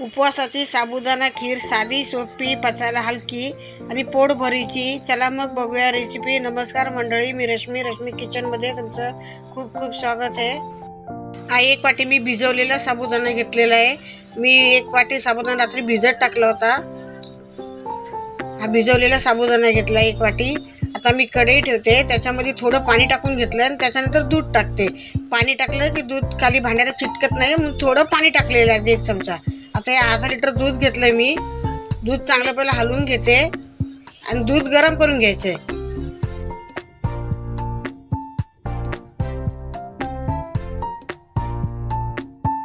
उपवासाची साबुदाणा खीर साधी सोपी पचायला हलकी आणि पोट भरीची. चला मग बघूया रेसिपी नमस्कार मंडळी मी रश्मी. रश्मी किचनमध्ये तुमचं खूप खूप स्वागत आहे. हा एक वाटी मी भिजवलेला साबुदाणा घेतलेला आहे. मी एक वाटी साबुदाणा रात्री भिजत टाकला होता. हा भिजवलेला साबुदाणा घेतला एक वाटी. आता मी कढई ठेवते. त्याच्यामध्ये थोडं पाणी टाकून घेतलं आणि त्याच्यानंतर दूध टाकते. पाणी टाकलं की दूध खाली भांड्याला चिटकत नाही म्हणून थोडं पाणी टाकलेलं आहे एक चमचा. आता हे अर्धा लिटर दूध घेतलंय मी. दूध चांगलं पहिलं हलवून घेते आणि दूध गरम करून घ्यायचं.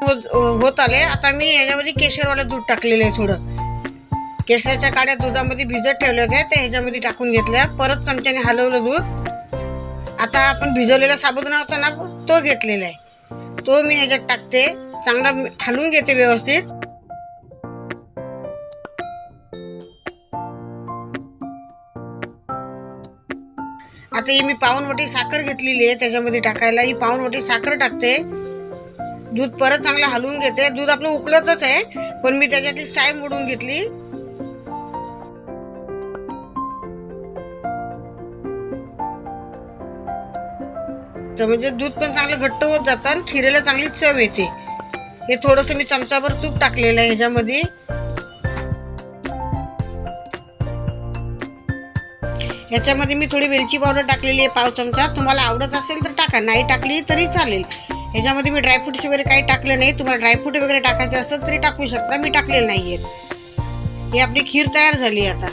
होत- होत आले. आता मी याच्यामध्ये केशरवालं दूध टाकलेलं आहे थोडं. केशराच्या काड्या दुधामध्ये भिजत ठेवल्या होत्या. त्या ह्याच्यामध्ये टाकून घेतल्या. परत चमच्याने हलवलं दूध. आता आपण भिजवलेला साबुदाणा होता ना तो घेतलेला आहे. तो मी ह्याच्यात टाकते. चांगला हलवून घेते व्यवस्थित. आता ही मी पाऊनवटी साखर घेतलेली आहे त्याच्यामध्ये टाकायला. ही पाऊनवटी साखर टाकते. दूध परत चांगलं हलवून घेते. दूध आपलं उकळतच आहे पण मी त्याच्यातली साय मोडून घेतली. तर म्हणजे दूध पण चांगलं घट्ट होत जातं आणि खिरेला चांगली चव येते. हे थोडंसं मी चमचाभर तूप टाकलेलं आहे ह्याच्यामध्ये. ह्याच्यामध्ये मी थोडी वेलची पावडर टाकलेली आहे पाव चमचा. तुम्हाला आवडत असेल तर टाका. नाही टाकली तरी चालेल. ह्याच्यामध्ये मी ड्रायफ्रुट्स वगैरे काही टाकले नाही. तुम्हाला ड्रायफ्रूट वगैरे टाकायचे असतात तरी टाकू शकता. मी टाकलेलं नाही आहेत ही आपली खीर तयार झाली आता.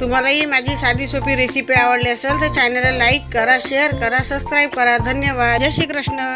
तुम्हालाही माझी साधी सोपी रेसिपी आवडली असेल तर चॅनलला लाईक करा शेअर करा सबस्क्राईब करा. धन्यवाद. जय श्री कृष्ण